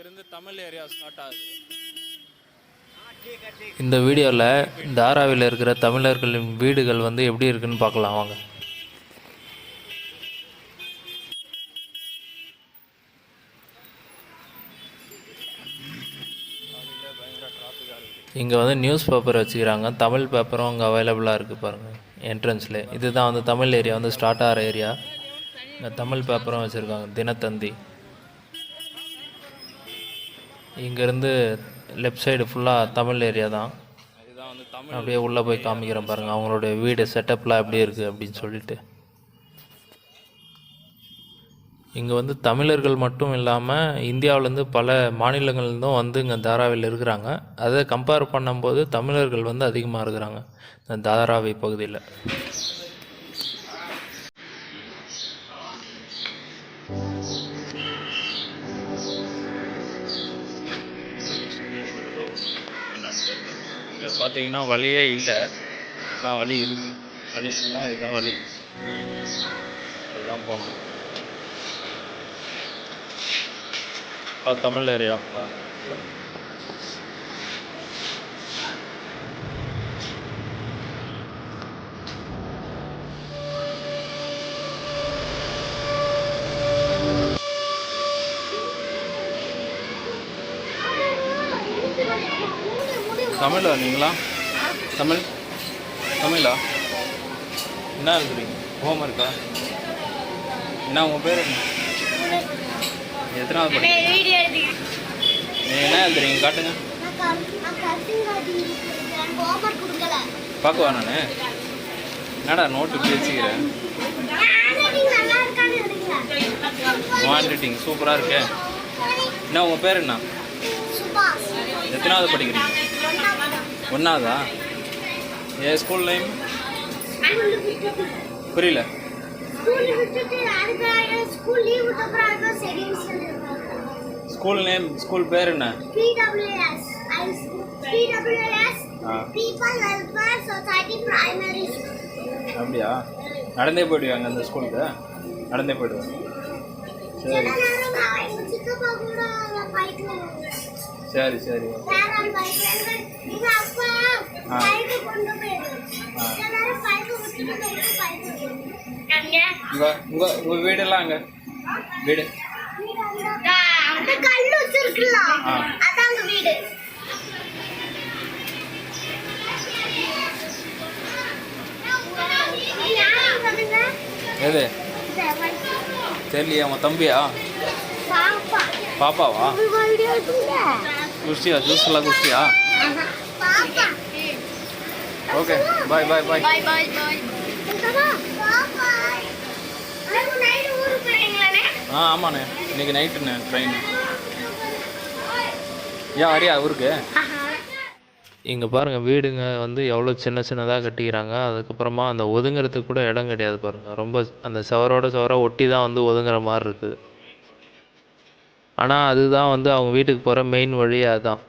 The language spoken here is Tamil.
இங்கேருந்து தமிழ் ஏரியா ஸ்டார்ட் ஆகுது. இந்த வீடியோவில் தாராவில் இருக்கிற தமிழர்களின் வீடுகள் வந்து எப்படி இருக்குன்னு பார்க்கலாம் வாங்க. இங்கே வந்து நியூஸ் பேப்பர் வச்சுக்கிறாங்க. தமிழ் பேப்பரும் அங்கே அவைலபிளாக இருக்குது பாருங்கள் என்ட்ரன்ஸில் இதுதான் வந்து தமிழ் ஏரியா வந்து ஸ்டார்ட் ஆகிற ஏரியா இங்கே தமிழ் பேப்பரும் வச்சுருக்காங்க தினத்தந்தி. இங்கேருந்து லெஃப்ட் சைடு ஃபுல்லாக தமிழ் ஏரியா தான். இதுதான் வந்து தமிழ் அப்படியே உள்ளே போய் காமிக்கிறேன் பாருங்கள் அவங்களுடைய வீடு செட்டப்லாம் எப்படி இருக்குது அப்படின்னு சொல்லிட்டு. இங்கே வந்து தமிழர்கள் மட்டும் இல்லாமல் இந்தியாவிலேருந்து பல மாநிலங்கள்லேருந்தும் வந்து இங்கே தாராவில் இருக்கிறாங்க. அதை கம்பேர் பண்ணும்போது தமிழர்கள் வந்து அதிகமாக இருக்கிறாங்க இந்த தாராவி பகுதியில். பார்த்தீங்கன்னா வழியே இல்லை. நான் வழி இருக்கு வழி சொன்னால் இதுதான் வழி. அதுதான் போகணும். தமிழ் ஏரியா. தமிழா நீங்களா தமிழ் தமிழா என்ன எழுதுறீங்க ஹோம் இருக்கா என்ன உங்கள் பேர் எத்தனாவது படி வீடியோ எடுத்து நீங்கள் என்ன எழுதுறீங்க காட்டுங்க பார்க்கவா நான் என்னடா நோட்டு இப்படி வச்சுக்கிறேன் ஹேண்ட் ரைட்டிங் சூப்பராக இருக்கே என்ன உங்கள் பேர் என்ன எத்தனாவது படிக்கிறீங்க? ஒன்றாவதா என் ஸ்கூல் நேம் புரியல. ஸ்கூல் நேம் ஸ்கூல் பேர் என்ன? அப்படியா? நடந்தே போயிடுவாங்க அந்த ஸ்கூலுக்கு நடந்தே போயிடுவாங்க சரி. சரி சரி உங்கள் உங்கள் உங்கள் வீடெல்லாம் அங்கே வீடு. அதாங்க வீடு? எது. தெரியலையா உங்கள் தம்பியா பாப்பா. பாப்பாவா உங்க வீடியோ இருக்குங்க? குஷ்டியா ஜூஸ் எல்லாம் குஷ்டியா ஆஹா. பாப்பா. ஓகே பாய் பாய் பாய் night ஊருக்கு போறீங்களாண்ணே? ஆ ஆமாண்ணே இன்னைக்கு நைட்டுண்ணே ட்ரெயின் ஏன் வரியா ஊருக்கு. இங்கே பாருங்கள் வீடுங்க வந்து எவ்வளோ சின்ன சின்னதாக கட்டிக்கிறாங்க அதுக்கப்புறமா அந்த ஒதுங்கிறதுக்கு கூட இடம் கிடையாது பாருங்கள் ரொம்ப அந்த சுவரோட சுவராக ஒட்டி தான் வந்து ஒதுங்குற மாதிரி இருக்குது ஆனால் அதுதான் வந்து அவங்க வீட்டுக்கு போகிற மெயின் வழியே அதுதான்